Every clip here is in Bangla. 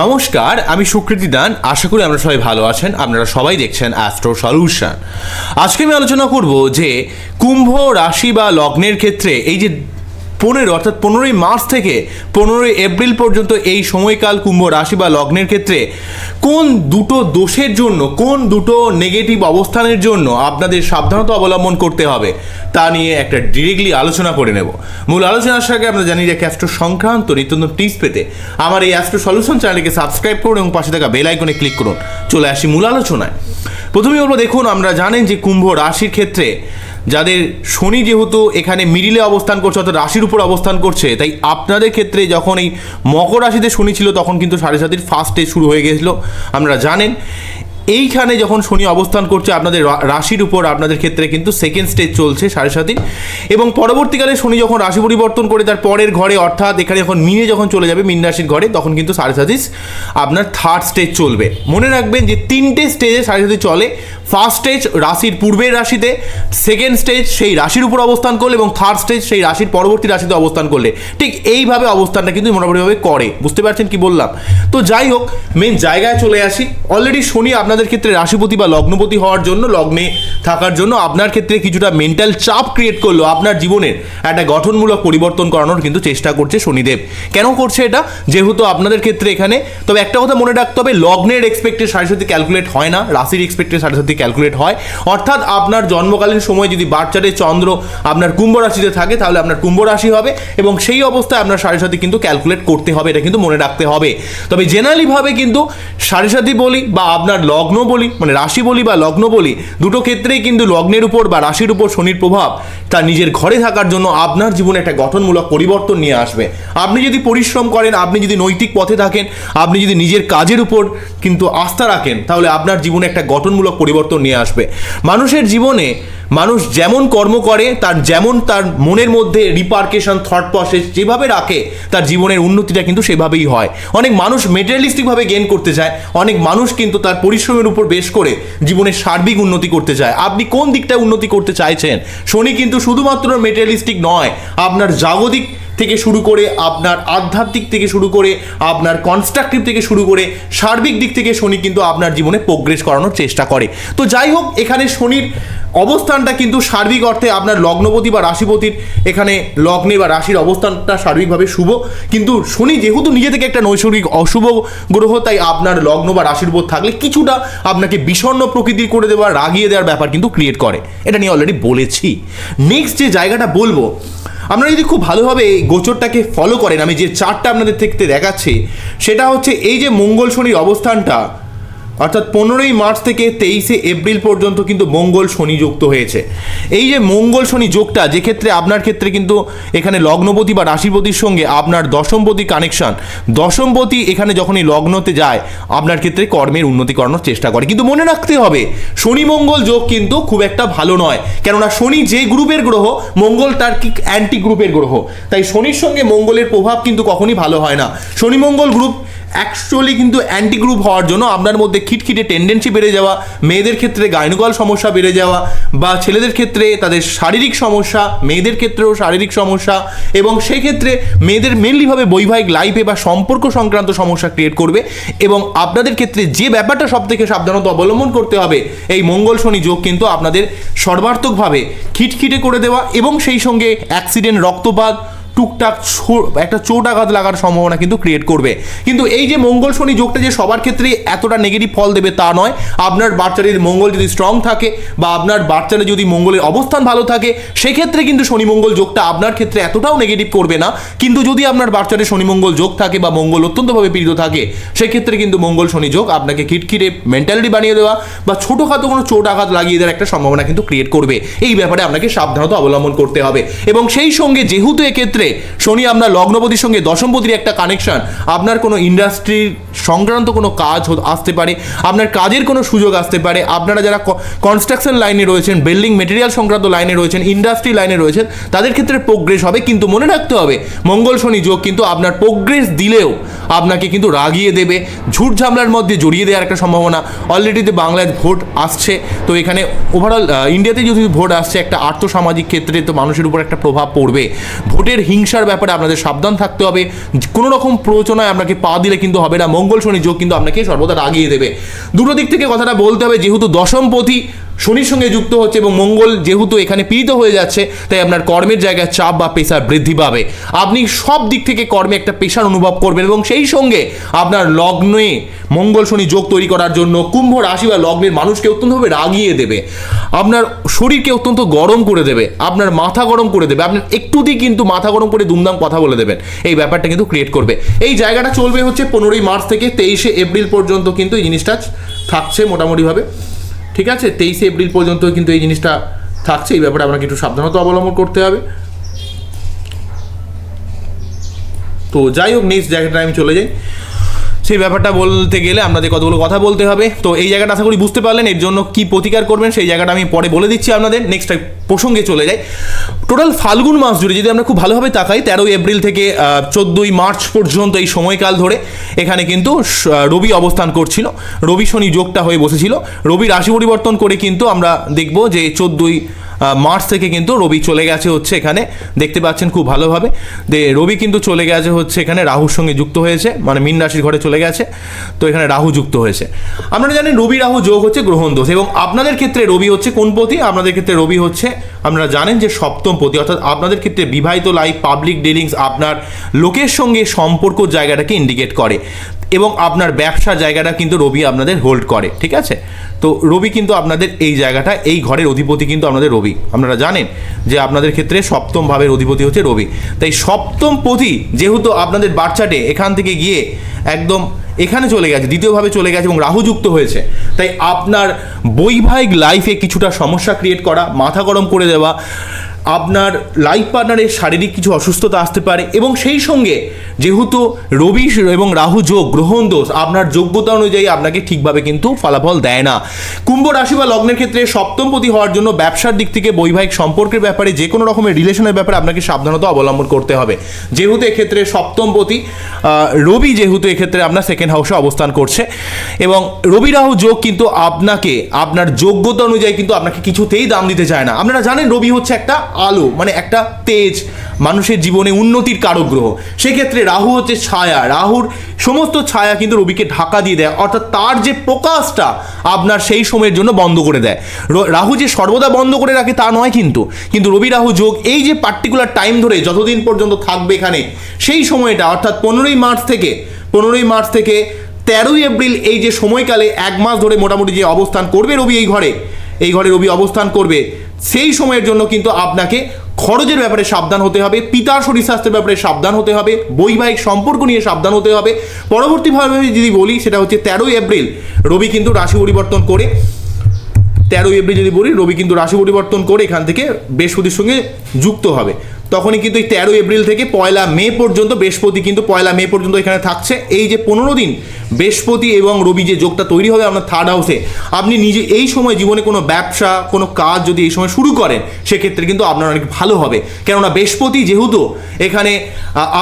নমস্কার, আমি সুকৃতি দান। আশা করি আমরা সবাই ভালো আছেন। আপনারা সবাই দেখছেন অ্যাস্ট্রো সলিউশন আজকে আমি আলোচনা করব যে কুম্ভ রাশি বা লগ্নের ক্ষেত্রে এই যে পনেরো, অর্থাৎ পনেরোই মার্চ থেকে পনেরোই এপ্রিল পর্যন্ত এই সময়কাল কুম্ভ রাশি বা লগ্নের ক্ষেত্রে কোন দুটো দোষের জন্য, কোন দুটো নেগেটিভ অবস্থানের জন্য আপনাদের সাবধানতা অবলম্বন করতে হবে তা নিয়ে একটা ডিরেক্টলি আলোচনা করে নেব। মূল আলোচনার আগে আমরা জানি যে অ্যাস্ট্রো সংক্রান্ত নিত্য নতুন টিপস পেতে আমার এই অ্যাস্ট্রো সলিউশন চ্যানেলকে সাবস্ক্রাইব করুন এবং পাশে থাকা বেল আইকনে ক্লিক করুন। চলে আসি মূল আলোচনায়। প্রথমেই বলব, দেখুন, আমরা জানেন যে কুম্ভ রাশির ক্ষেত্রে যাদের শনি যেহেতু এখানে মিডিলে অবস্থান করছে, অর্থাৎ রাশির উপর অবস্থান করছে, তাই আপনাদের ক্ষেত্রে যখন এই মকর রাশিতে শনি ছিল, তখন কিন্তু সাড়ে সাতির ফার্স্ট ডে শুরু হয়ে গেছিল। আপনারা জানেন এইখানে যখন শনি অবস্থান করছে, আপনাদের রাশির উপর আপনাদের ক্ষেত্রে কিন্তু সেকেন্ড স্টেজ চলছে সাড়ে সাতির এবং পরবর্তীকালে শনি যখন রাশি পরিবর্তন করে তার পরের ঘরে, অর্থাৎ এখানে যখন মিনে যখন চলে যাবে মিন রাশির ঘরে, তখন কিন্তু সাড়ে সাতিস আপনার থার্ড স্টেজ চলবে। মনে রাখবেন যে তিনটে স্টেজে সাড়ে সাতি চলে। ফার্স্ট স্টেজ রাশির পূর্বের রাশিতে সেকেন্ড স্টেজ সেই রাশির উপর অবস্থান করলে এবং থার্ড স্টেজ সেই রাশির পরবর্তী রাশিতে অবস্থান করলে। ঠিক এইভাবে অবস্থানটা কিন্তু মোটামুটিভাবে করে। বুঝতে পারছেন কি বললাম? তো যাই হোক মেন জায়গায় চলে আসি। অলরেডি শনি আপনাদের ক্ষেত্রে রাশিপতি বা লগ্নপতি হওয়ার জন্য, লগ্নে থাকার জন্য আপনার ক্ষেত্রে কিছুটা মেন্টাল চাপ ক্রিয়েট করল। আপনার জীবনের একটা গঠনমূলক পরিবর্তন করানোর কিন্তু চেষ্টা করছে শনিদেব। কেন করছে এটা? যেহেতু আপনাদের ক্ষেত্রে এখানে, তবে একটা কথা মনে রাখতে হবে, লগ্নের এক্সপেক্টেড সাড়ে সাথে ক্যালকুলেট হয় না, রাশির এক্সপেক্টেড সাড়ে সাথে ক্যালকুলেট হয়। অর্থাৎ আপনার জন্মকালীন সময় যদি বাচ্চাদের চন্দ্র আপনার কুম্ভ রাশিতে থাকে, তাহলে আপনার কুম্ভ রাশি হবে এবং সেই অবস্থায় আপনার সাথে কিন্তু ক্যালকুলেট করতে হবে, এটা কিন্তু মনে রাখতে হবে। তবে জেনারেলিভাবে কিন্তু সাথী বলি বা আপনার লগ্ন বলি মানে রাশি বলি বা লগ্ন বলি দুটো ক্ষেত্রেই কিন্তু লগ্নের উপর বা রাশির উপর শনির প্রভাব তা নিজের ঘরে থাকার জন্য আপনার জীবনে একটা গঠনমূলক পরিবর্তন নিয়ে আসবে। আপনি যদি পরিশ্রম করেন, আপনি যদি নৈতিক পথে থাকেন, আপনি যদি নিজের কাজের উপর কিন্তু আস্থা রাখেন, তাহলে আপনার জীবনে একটা গঠনমূলক পরিবর্তন নিয়ে আসবে। মানুষের জীবনে মানুষ যেমন কর্ম করে, তার যেমন তার মনের মধ্যে রিপার্কেশন থট প্রসেস যেভাবে রাখে, তার জীবনের উন্নতিটা কিন্তু সেভাবেই হয়। অনেক মানুষ মেটেরিয়ালিস্টিকভাবে গেন করতে চায়, অনেক মানুষ কিন্তু তার পরিশ্রমের উপর বেশ করে জীবনের সার্বিক উন্নতি করতে চায়। আপনি কোন দিকটা উন্নতি করতে চাইছেন? শনি কিন্তু শুধুমাত্র মেটেরিয়ালিস্টিক নয়, আপনার জাগতিক থেকে শুরু করে আপনার আধ্যাত্মিক থেকে শুরু করে আপনার কনস্ট্রাকটিভ থেকে শুরু করে সার্বিক দিক থেকে শনি কিন্তু আপনার জীবনে প্রোগ্রেস করানোর চেষ্টা করে। তো যাই হোক, এখানে শনির অবস্থানটা কিন্তু সার্বিক অর্থে আপনার লগ্নপতি বা রাশিপতির এখানে লগ্নে বা রাশির অবস্থানটা সার্বিকভাবে শুভ। কিন্তু শনি যেহেতু নিজে থেকে একটা নৈসর্গিক অশুভ গ্রহ, তাই আপনার লগ্ন বা রাশির উপর থাকলে কিছুটা আপনাকে বিষণ্ণ প্রকৃতির করে দেওয়া, রাগিয়ে দেওয়ার ব্যাপার কিন্তু ক্রিয়েট করে। এটা নিয়ে অলরেডি বলেছি। নেক্সট যে জায়গাটা বলব আপনারা যদি খুব ভালোভাবে এই গোচরটাকে ফলো করেন, আমি যে চার্টটা আপনাদের থেকে দেখাচ্ছি, সেটা হচ্ছে এই যে মঙ্গল শনির অবস্থানটা অর্থাৎ পনেরোই মার্চ থেকে তেইশে এপ্রিল পর্যন্ত কিন্তু মঙ্গল শনি যুক্ত হয়েছে। এই যে মঙ্গল শনি যোগটা, যে ক্ষেত্রে আপনার ক্ষেত্রে কিন্তু এখানে লগ্নপতি বা রাশিপতির সঙ্গে আপনার দশমপতি কানেকশন, দশমপতি এখানে যখনই লগ্নতে যায়, আপনার ক্ষেত্রে কর্মের উন্নতি করানোর চেষ্টা করে। কিন্তু মনে রাখতে হবে, শনি মঙ্গল যোগ কিন্তু খুব একটা ভালো নয়, কেননা শনি যে গ্রুপের গ্রহ, মঙ্গল তার কি অ্যান্টি গ্রুপের গ্রহ। তাই শনির সঙ্গে মঙ্গলের প্রভাব কিন্তু কখনই ভালো হয় না। শনি মঙ্গল গ্রুপ অ্যাকচুয়ালি কিন্তু অ্যান্টি গ্রুপ হওয়ার জন্য আপনার মধ্যে খিটখিটে টেন্ডেন্সি বেড়ে যাওয়া, মেয়েদের ক্ষেত্রে গাইনোকল সমস্যা বেড়ে যাওয়া বা ছেলেদের ক্ষেত্রে তাদের শারীরিক সমস্যা, মেয়েদের ক্ষেত্রেও শারীরিক সমস্যা এবং সেক্ষেত্রে মেয়েদের মেনলিভাবে বৈবাহিক লাইফে বা সম্পর্ক সংক্রান্ত সমস্যা ক্রিয়েট করবে এবং আপনাদের ক্ষেত্রে যে ব্যাপারটা সব থেকে সাবধানতা অবলম্বন করতে হবে, এই মঙ্গল শনি যোগ কিন্তু আপনাদের সর্বার্থকভাবে খিটখিটে করে দেওয়া এবং সেই সঙ্গে অ্যাক্সিডেন্ট রক্তপাত টুকটাক একটা চোট আঘাত লাগার সম্ভাবনা কিন্তু ক্রিয়েট করবে। কিন্তু এই যে মঙ্গল শনি যোগটা যে সবার ক্ষেত্রে এতটা নেগেটিভ ফল দেবে তা নয়। আপনার বাচ্চাদের মঙ্গল যদি স্ট্রং থাকে বা আপনার বাচ্চাদের যদি মঙ্গলের অবস্থান ভালো থাকে, সেক্ষেত্রে কিন্তু শনি মঙ্গল যোগটা আপনার ক্ষেত্রে এতটাও নেগেটিভ করবে না। কিন্তু যদি আপনার বাচ্চাদের শনি মঙ্গল যোগ থাকে বা মঙ্গল অত্যন্তভাবে পীড়িত থাকে, সেক্ষেত্রে কিন্তু মঙ্গল শনি যোগ আপনাকে খিটখিটে মেন্টালিটি বানিয়ে দেওয়া বা ছোটোখাটো কোনো চোট আঘাত লাগিয়ে দেওয়ার একটা সম্ভাবনা কিন্তু ক্রিয়েট করবে। এই ব্যাপারে আপনাকে সাবধানতা অবলম্বন করতে হবে। এবং সেই সঙ্গে যেহেতু এক্ষেত্রে শনি আপনার লগ্নপতির সঙ্গে দশমপতির একটা কানেকশন আপনার কোনো ইন্ডাস্ট্রির সংক্রান্ত কোনো কাজ আসতে পারে, আপনার কাজের কোনো সুযোগ আসতে পারে, আপনারা যারা কনস্ট্রাকশন লাইনে রয়েছেন বিল্ডিং মেটেরিয়াল সংক্রান্ত লাইনে রয়েছেন ইন্ডাস্ট্রি লাইনে রয়েছেন, তাদের ক্ষেত্রে প্রোগ্রেস হবে, কিন্তু মনে রাখতে হবে, মঙ্গল শনি যোগ কিন্তু আপনার প্রোগ্রেস দিলেও আপনাকে কিন্তু রাগিয়ে দেবে, ঝুট ঝামলার মধ্যে জড়িয়ে দেওয়ার একটা সম্ভাবনা। অলরেডিতে বাংলায় ভোট আসছে, তো এখানে ওভারঅল ইন্ডিয়াতে যদি ভোট আসছে, একটা আর্থসামাজিক ক্ষেত্রে তো মানুষের উপর একটা প্রভাব পড়বে। ভোটের হিংসার ব্যাপারে আপনাদের সাবধান থাকতে হবে। কোনো রকম প্ররোচনায় আপনাকে পা দিলে কিন্তু হবে না, মঙ্গল শনি যোগ কিন্তু আপনাকে সর্বদা রাগিয়ে দেবে। দুটো দিক থেকে কথাটা বলতে হবে, যেহেতু দশমপতি শনির সঙ্গে যুক্ত হচ্ছে এবং মঙ্গল যেহেতু এখানে পীড়িত হয়ে যাচ্ছে, তাই আপনার কর্মের জায়গায় চাপ বা পেশার বৃদ্ধি পাবে। আপনি সব দিক থেকে কর্মে একটা পেশার অনুভব করবেন এবং সেই সঙ্গে আপনার লগ্নে মঙ্গল শনি যোগ তৈরি করার জন্য কুম্ভ রাশি বা লগ্নের মানুষকে অত্যন্তভাবে রাগিয়ে দেবে। আপনার শরীরকে অত্যন্ত গরম করে দেবে, আপনার মাথা গরম করে দেবে, আপনার একটুতেই কিন্তু মাথা গরম করে দুমদাম কথা বলে দেবেন। এই ব্যাপারটা কিন্তু ক্রিয়েট করবে। এই জায়গাটা চলবে হচ্ছে পনেরোই মার্চ থেকে তেইশে এপ্রিল পর্যন্ত কিন্তু এই জিনিসটা থাকছে মোটামুটিভাবে। ঠিক আছে, তেইশে এপ্রিল পর্যন্ত কিন্তু এই জিনিসটা থাকছে, এই ব্যাপারে আপনাকে একটু সাবধানতা অবলম্বন করতে হবে। তো যাই হোক নেক্সট জায়গাটা আমি চলে যাই। সেই ব্যাপারটা বলতে গেলে আপনাদের কতগুলো কথা বলতে হবে। তো এই জায়গাটা আশা করি বুঝতে পারলেন, এর জন্য কি প্রতিকার করবেন সেই জায়গাটা আমি পরে বলে দিচ্ছি আপনাদের নেক্সট প্রসঙ্গে চলে যাই। টোটাল ফাল্গুন মাস জুড়ে যদি আমরা খুব ভালোভাবে তাকাই, তেরোই এপ্রিল থেকে চোদ্দোই মার্চ পর্যন্ত এই সময়কাল ধরে এখানে কিন্তু রবি অবস্থান করছিল। রবি শনি যোগটা হয়ে বসেছিল। রবি রাশি পরিবর্তন করে কিন্তু আমরা দেখব যে চোদ্দোই মার্চ থেকে কিন্তু রবি চলে গেছে হচ্ছে এখানে। দেখতে পাচ্ছেন খুব ভালোভাবে। দে, রবি কিন্তু চলে গেছে হচ্ছে এখানে রাহুর সঙ্গে যুক্ত হয়েছে মানে মীন রাশির ঘরে চলে গেছে। তো এখানে রাহু যুক্ত হয়েছে। আপনারা জানেন রবি রাহু যোগ হচ্ছে গ্রহণ দোষ এবং আপনাদের ক্ষেত্রে রবি হচ্ছে কোন পথি আপনাদের ক্ষেত্রে রবি হচ্ছে আপনারা জানেন যে সপ্তম পতি অর্থাৎ আপনাদের ক্ষেত্রে বিবাহিত লাইফ পাবলিক ডিলিংস আপনার লোকের সঙ্গে সম্পর্ক জায়গাটাকে ইন্ডিকেট করে এবং আপনার ব্যবসা জায়গাটা কিন্তু রবি আপনাদের হোল্ড করে, ঠিক আছে? তো রবি কিন্তু আপনাদের এই জায়গাটা, এই ঘরের অধিপতি কিন্তু আপনাদের রবি। আপনারা জানেন যে আপনাদের ক্ষেত্রে সপ্তম ভাবের অধিপতি হচ্ছে রবি। তাই সপ্তম পতি যেহেতু আপনাদের বাচ্চাটে এখান থেকে গিয়ে একদম এখানে চলে গেছে, দ্বিতীয়ভাবে চলে গেছে এবং রাহুযুক্ত হয়েছে। তাই আপনার বৈবাহিক লাইফে কিছুটা সমস্যা ক্রিয়েট করা, মাথা গরম করে দেওয়া আপনার লাইফ পার্টনারের শারীরিক কিছু অসুস্থতা আসতে পারে এবং সেই সঙ্গে যেহেতু রবি এবং রাহু যোগ, গ্রহণ দোষ, আপনার যোগ্যতা অনুযায়ী আপনাকে ঠিকভাবে কিন্তু ফলাফল দেয় না। কুম্ভ রাশি বা লগ্নের ক্ষেত্রে সপ্তমপতি হওয়ার জন্য ব্যবসার দিক থেকে বৈবাহিক সম্পর্কের ব্যাপারে যে কোনো রকমের রিলেশনের ব্যাপারে আপনাকে সাবধানতা অবলম্বন করতে হবে। যেহেতু এক্ষেত্রে সপ্তমপতি রবি যেহেতু এক্ষেত্রে আপনার সেকেন্ড হাউসে অবস্থান করছে এবং রবি রাহু যোগ কিন্তু আপনাকে, আপনার যোগ্যতা অনুযায়ী কিন্তু আপনাকে কিছুতেই দাম দিতে চায় না। আপনারা জানেন রবি হচ্ছে একটা আলো মানে একটা তেজ মানুষের জীবনে উন্নতির কারক গ্রহ সেক্ষেত্রে রাহু হচ্ছে ছায়া। রাহুর সমস্ত ছায়া কিন্তু রবিকে ঢাকা দিয়ে দেয়, অর্থাৎ তার যে প্রকাশটা আপনার সেই সময়ের জন্য বন্ধ করে দেয়। রাহু যে সর্বদা বন্ধ করে রাখে তা নয় কিন্তু কিন্তু রবি রাহু যোগ এই যে পার্টিকুলার টাইম ধরে যতদিন পর্যন্ত থাকবে এখানে, সেই সময়টা, অর্থাৎ পনেরোই মার্চ থেকে, পনেরোই মার্চ থেকে তেরোই এপ্রিল এই যে সময়কালে এক মাস ধরে মোটামুটি যে অবস্থান করবে রবি এই ঘরে এই ঘরে রবি অবস্থান করবে সেই সময়ের জন্য কিন্তু আপনাকে খরচের ব্যাপারে সাবধান হতে হবে পিতার শরীর স্বাস্থ্যের ব্যাপারে সাবধান হতে হবে, বৈবাহিক সম্পর্ক নিয়ে সাবধান হতে হবে। পরবর্তীভাবে যদি বলি, সেটা হচ্ছে তেরোই এপ্রিল রবি কিন্তু রাশি পরিবর্তন করে, তেরোই এপ্রিল যদি বলি, রবি কিন্তু রাশি পরিবর্তন করে এখান থেকে বৃহস্পতির সঙ্গে যুক্ত হবে। তখনই কিন্তু এই তেরোই এপ্রিল থেকে পয়লা মে পর্যন্ত, বৃহস্পতি কিন্তু পয়লা মে পর্যন্ত এখানে থাকছে। এই যে পনেরো দিন বৃহস্পতি এবং রবি যে যোগটা তৈরি হবে আপনার থার্ড হাউসে আপনি নিজে এই সময় জীবনে কোনো ব্যবসা, কোনো কাজ যদি এই সময় শুরু করেন, সেক্ষেত্রে কিন্তু আপনার অনেক ভালো হবে। কেননা বৃহস্পতি যেহেতু এখানে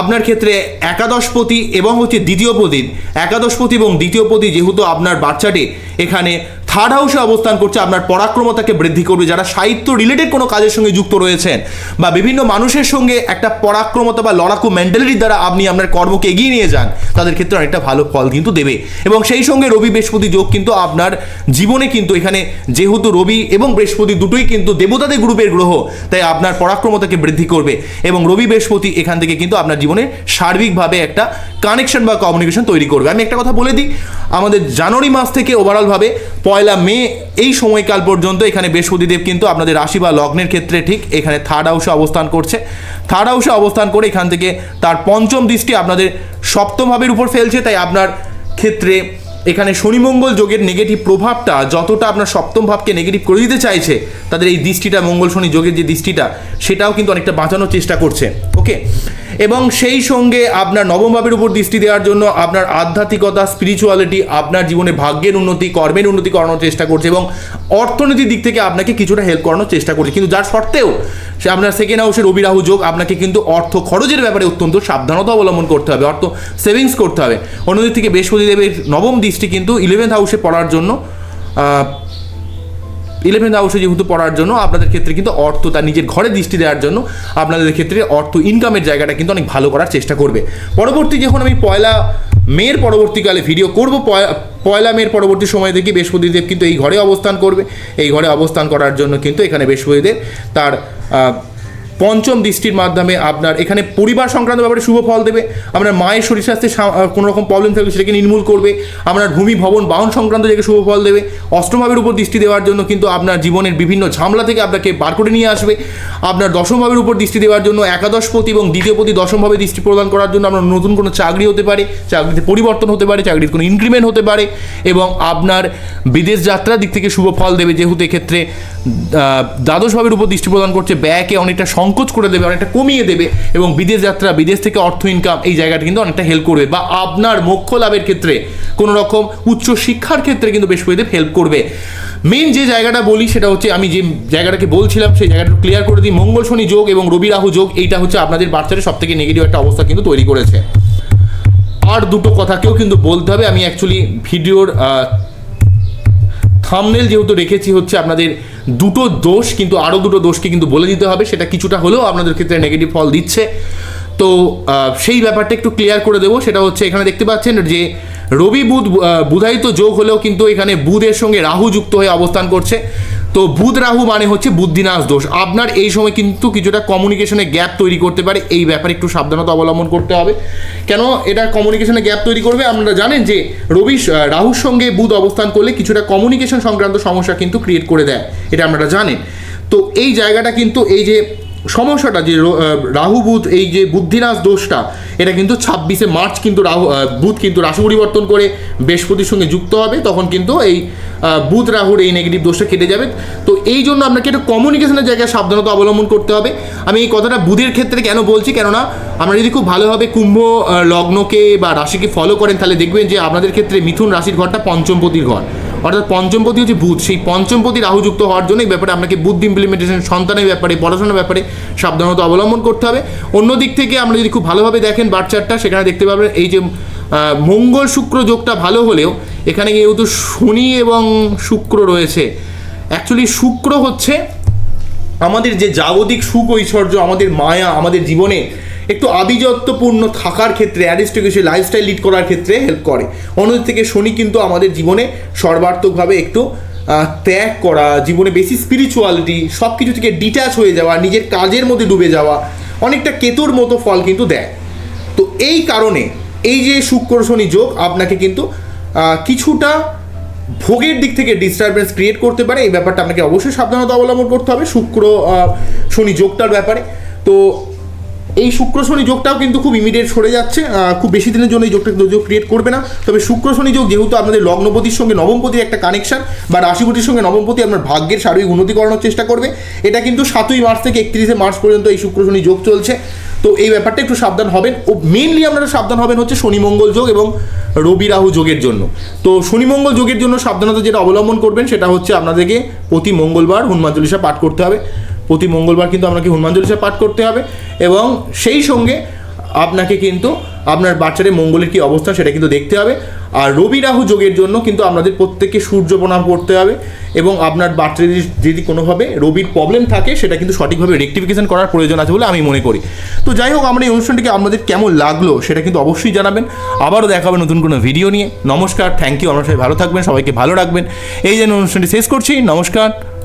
আপনার ক্ষেত্রে একাদশপতি এবং হচ্ছে দ্বিতীয় দ্বিতীয়পতি একাদশপতি এবং দ্বিতীয়পতি যেহেতু আপনার বাচ্চাটি এখানে থার্ড হাউসে অবস্থান করছে, আপনার পরাক্রমতাকে বৃদ্ধি করবে। যারা সাহিত্য রিলেটেড কোনো কাজের সঙ্গে যুক্ত রয়েছেন বা বিভিন্ন মানুষের সঙ্গে একটা পরাক্রমতা বা লড়াকু মেন্টালিটির দ্বারা আপনি আপনার কর্মকে এগিয়ে নিয়ে যান, তাদের ক্ষেত্রে অনেকটা ভালো ফল কিন্তু দেবে। এবং সেই সঙ্গে রবি বৃহস্পতি যোগ কিন্তু আপনার জীবনে কিন্তু এখানে যেহেতু রবি এবং বৃহস্পতি দুটোই কিন্তু দেবতাদের গ্রুপের গ্রহ, তাই আপনার পরাক্রমতাকে বৃদ্ধি করবে। এবং রবি বৃহস্পতি এখান থেকে কিন্তু আপনার জীবনে সার্বিকভাবে একটা কানেকশন বা কমিউনিকেশন তৈরি করবে। আমি একটা কথা বলে দিই, আমাদের জানুয়ারি মাস থেকে ওভারঅলভাবে পয়লা মে এই সময়কাল পর্যন্ত এখানে বৃহস্পতিদেব কিন্তু আপনাদের রাশি বা লগ্নের ক্ষেত্রে ঠিক এখানে থার্ড হাউসে অবস্থান করছে। থার্ড হাউসে অবস্থান করে এখান থেকে তার পঞ্চম দৃষ্টি আপনাদের সপ্তম ভাবের উপর ফেলছে, তাই আপনার ক্ষেত্রে এখানে শনি মঙ্গল যোগের নেগেটিভ প্রভাবটা যতটা আপনার সপ্তম ভাবকে নেগেটিভ করে দিতে চাইছে, তাদের এই দৃষ্টিটা, মঙ্গল শনি যোগের যে দৃষ্টিটা, সেটাও কিন্তু অনেকটা বাঁচানোর চেষ্টা করছে। ওকে এবং সেই সঙ্গে আপনার নবম ভাবের উপর দৃষ্টি দেওয়ার জন্য আপনার আধ্যাত্মিকতা স্পিরিচুয়ালিটি আপনার জীবনে ভাগ্যের উন্নতি, কর্মের উন্নতি করানোর চেষ্টা করছে এবং অর্থনীতির দিক থেকে আপনাকে কিছুটা হেল্প করানোর চেষ্টা করছে। কিন্তু যার সত্ত্বেও সে আপনার সেকেন্ড হাউসের রবি রাহু যোগ, আপনাকে কিন্তু অর্থ খরচের ব্যাপারে অত্যন্ত সাবধানতা অবলম্বন করতে হবে, অর্থ সেভিংস করতে হবে। অন্যদিক থেকে বৃহস্পতি দেবের নবম দৃষ্টি কিন্তু ইলেভেন্থ হাউসে পড়ার জন্য ইলেভেন্থ হাউসে যেহেতু পড়ার জন্য, আপনাদের ক্ষেত্রে কিন্তু অর্থ তার নিজের ঘরে দৃষ্টি দেওয়ার জন্য আপনাদের ক্ষেত্রে অর্থ ইনকামের জায়গাটা কিন্তু অনেক ভালো করার চেষ্টা করবে। পরবর্তী যখন আমি পয়লা মের পরবর্তীকালে ভিডিও করব, পয়- পয়লা মেয়ের পরবর্তী সময় দেখি বৃহস্পতিদেব কিন্তু এই ঘরে অবস্থান করবে। এই ঘরে অবস্থান করার জন্য কিন্তু এখানে বৃহস্পতিদেব তার পঞ্চম দৃষ্টির মাধ্যমে আপনার এখানে পরিবার সংক্রান্ত ব্যাপারে শুভ ফল দেবে আপনার মায়ের শরীর স্বাস্থ্যে সা- কোনো রকম প্রবলেম থাকলে সেটাকে নির্মূল করবে আপনার ভূমি ভবন বাহন সংক্রান্ত জায়গায় শুভ ফল দেবে। অষ্টমভাবের উপর দৃষ্টি দেওয়ার জন্য কিন্তু আপনার জীবনের বিভিন্ন ঝামেলা থেকে আপনাকে বার করে নিয়ে আসবে। আপনার দশমভাবের উপর দৃষ্টি দেওয়ার জন্য একাদশপতি এবং দ্বিতীয়পতি দশমভাবে দৃষ্টি প্রদান করার জন্য আপনার নতুন কোনো চাকরি হতে পারে চাকরিতে পরিবর্তন হতে পারে চাকরির কোনো ইনক্রিমেন্ট হতে পারে এবং আপনার বিদেশ যাত্রার দিক থেকে শুভ ফল দেবে। যেহেতু এক্ষেত্রে আহ, দ্বাদশ ভাবের উপর দৃষ্টি প্রদান করছে ব্যয়কে অনেকটা সংকোচ করে দেবে, অনেকটা কমিয়ে দেবে এবং বিদেশ যাত্রা, বিদেশ থেকে অর্থ ইনকাম এই জায়গাটা কিন্তু অনেকটা হেল্প করবে বা আপনার মোক্ষ লাভের ক্ষেত্রে কোনো রকম উচ্চ শিক্ষার ক্ষেত্রে কিন্তু বৃহস্পতিদেব হেল্প করবে। মেন যে জায়গাটা বলি সেটা হচ্ছে আমি যে জায়গাটাকে বলছিলাম সেই জায়গাটা ক্লিয়ার করে দিই। মঙ্গল শনি যোগ এবং রবি রাহু যোগ, এইটা হচ্ছে আপনাদের বাচ্চাদের সব থেকে নেগেটিভ একটা অবস্থা কিন্তু তৈরি করেছে। আর দুটো কথাকেও কিন্তু বলতে হবে। আমি অ্যাকচুয়ালি ভিডিওর থামনেল যেহেতু রেখেছি হচ্ছে আপনাদের দুটো দোষ, কিন্তু আরও দুটো দোষকে কিন্তু বলে দিতে হবে। সেটা কিছুটা হলেও আপনাদের ক্ষেত্রে নেগেটিভ ফল দিচ্ছে। তো সেই ব্যাপারটা একটু ক্লিয়ার করে দেবো। সেটা হচ্ছে এখানে দেখতে পাচ্ছেন যে, রবি বুধ বুধায়িত যোগ হলেও কিন্তু এখানে বুধের সঙ্গে রাহু যুক্ত হয়ে অবস্থান করছে। তো বুধ রাহু মানে হচ্ছে বুদ্ধিনাশ দোষ। আপনার এই সময় কিন্তু কিছুটা কমিউনিকেশনে গ্যাপ তৈরি করতে পারে, এই ব্যাপারে একটু সাবধানতা অবলম্বন করতে হবে। কেন এটা কমিউনিকেশনে গ্যাপ তৈরি করবে? আপনারা জানেন যে রবি রাহুর সঙ্গে বুধ অবস্থান করলে কিছুটা কমিউনিকেশন সংক্রান্ত সমস্যা কিন্তু ক্রিয়েট করে দেয়, এটা আপনারা জানেন। তো এই জায়গাটা কিন্তু এই যে সমস্যাটা যে রাহু, বুধ, এই যে বুদ্ধিনাশ দোষটা, এটা কিন্তু ছাব্বিশে মার্চ কিন্তু রাহু বুধ কিন্তু রাশি পরিবর্তন করে বৃহস্পতির সঙ্গে যুক্ত হবে, তখন কিন্তু এই বুধ রাহুর এই নেগেটিভ দোষটা কেটে যাবে। তো এই জন্য আপনাকে একটু কমিউনিকেশনের জায়গায় সাবধানতা অবলম্বন করতে হবে। আমি এই কথাটা বুধের ক্ষেত্রে কেন বলছি? কেননা আমরা যদি খুব ভালোভাবে কুম্ভ লগ্নকে বা রাশিকে ফলো করেন, তাহলে দেখবেন যে আপনাদের ক্ষেত্রে মিথুন রাশির ঘরটা পঞ্চমপতির ঘর। অর্থাৎ পঞ্চমপতি হচ্ছে বুধ। সেই পঞ্চমপতি রাহুযুক্ত হওয়ার জন্য এই ব্যাপারে আপনাকে বুদ্ধি ইমপ্লিমেন্টেশন সন্তানের ব্যাপারে, পড়াশোনার ব্যাপারে সাবধানতা অবলম্বন করতে হবে। অন্য দিক থেকে আমরা যদি খুব ভালোভাবে দেখেন বাচ্চারটা সেখানে দেখতে পাবেন এই যে মঙ্গল শুক্র যোগটা ভালো হলেও এখানে যেহেতু শনি এবং শুক্র রয়েছে অ্যাকচুয়ালি শুক্র হচ্ছে আমাদের যে জাগতিক সুখ ঐশ্বর্য, আমাদের মায়া, আমাদের জীবনে একটু আভিজাত্যপূর্ণ থাকার ক্ষেত্রে অ্যারিস্টোক্রেসি লাইফস্টাইল লিড করার ক্ষেত্রে হেল্প করে। অন্যদিক থেকে শনি কিন্তু আমাদের জীবনে সর্বার্থকভাবে একটু ত্যাগ করা, জীবনে বেশি স্পিরিচুয়ালিটি সব কিছু থেকে ডিট্যাচ হয়ে যাওয়া, নিজের কাজের মধ্যে ডুবে যাওয়া, অনেকটা কেতুর মতো ফল কিন্তু দেয়। তো এই কারণে এই যে শুক্র শনি যোগ, আপনাকে কিন্তু কিছুটা ভোগের দিক থেকে ডিস্টারবেন্স ক্রিয়েট করতে পারে। এই ব্যাপারটা আপনাকে অবশ্যই সাবধানতা অবলম্বন করতে হবে শুক্র শনি যোগটার ব্যাপারে। তো এই শুক্র শনি যোগটাও কিন্তু খুব ইমিডিয়েট সরে যাচ্ছে। খুব বেশি দিনের জন্য এই যোগটা যোগ ক্রিয়েট করবে না। তবে শুক্র শনি যোগ যেহেতু আপনাদের লগ্নপতির সঙ্গে নবমপতির একটা কানেকশন বা রাশিপতির সঙ্গে নবমপতি আপনার ভাগ্যের সার্বিক উন্নতি করানোর চেষ্টা করবে। এটা কিন্তু সাতই মার্চ থেকে একত্রিশে মার্চ পর্যন্ত এই শুক্র শনি যোগ চলছে। তো এই ব্যাপারটা একটু সাবধান হবেন ও মেনলি আপনারা সাবধান হবেন হচ্ছে শনি মঙ্গল যোগ এবং রবি রাহু যোগের জন্য। তো শনি মঙ্গল যোগের জন্য সাবধানতা যেটা অবলম্বন করবেন সেটা হচ্ছে আপনাদেরকে প্রতি মঙ্গলবার হনুমান চল্লিশা পাঠ করতে হবে। প্রতি মঙ্গলবার কিন্তু আপনাকে হনুমান চল্লিশা পাঠ করতে হবে এবং সেই সঙ্গে আপনাকে কিন্তু আপনার বাচ্চাদের মঙ্গলের কী অবস্থা সেটা কিন্তু দেখতে হবে। আর রবি রাহু যোগের জন্য কিন্তু আপনাদের প্রত্যেককে সূর্য প্রণাম করতে হবে এবং আপনার বাচ্চাদের যদি- কোনোভাবে রবির প্রবলেম থাকে, সেটা কিন্তু সঠিকভাবে রেকটিফিকেশন করার প্রয়োজন আছে বলে আমি মনে করি। তো যাই হোক, আমরা এই অনুষ্ঠানটিকে আপনাদের কেমন লাগল সেটা কিন্তু অবশ্যই জানাবেন। আবারও দেখাবে নতুন কোনো ভিডিও নিয়ে। নমস্কার থ্যাংক ইউ আমরা সবাই ভালো থাকবেন, সবাইকে ভালো রাখবেন। এই জন্য অনুষ্ঠানটি শেষ করছি, নমস্কার।